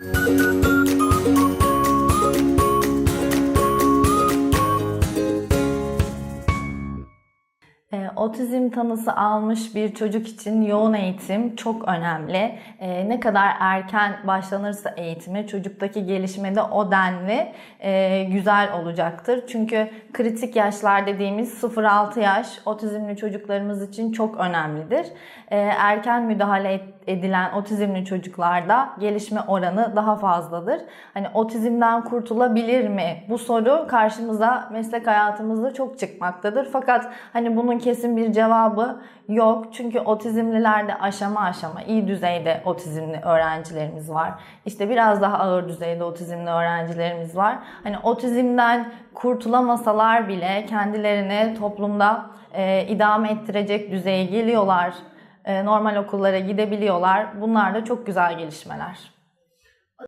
Ee, Otizm tanısı almış bir çocuk için yoğun eğitim çok önemli. Ee, Ne kadar erken başlanırsa eğitime çocuktaki gelişmede o denli e, güzel olacaktır. Çünkü kritik yaşlar dediğimiz 0-6 yaş otizmli çocuklarımız için çok önemlidir. Ee, Erken müdahale et- edilen otizmli çocuklarda gelişme oranı daha fazladır. Hani otizmden kurtulabilir mi? Bu soru karşımıza meslek hayatımızda çok çıkmaktadır. Fakat hani bunun kesin bir cevabı yok. Çünkü otizmlilerde aşama aşama iyi düzeyde otizmli öğrencilerimiz var. İşte biraz daha ağır düzeyde otizmli öğrencilerimiz var. Hani otizmden kurtulamasalar bile kendilerini toplumda e, idame ettirecek düzeye geliyorlar. E, normal okullara gidebiliyorlar. Bunlar da çok güzel gelişmeler.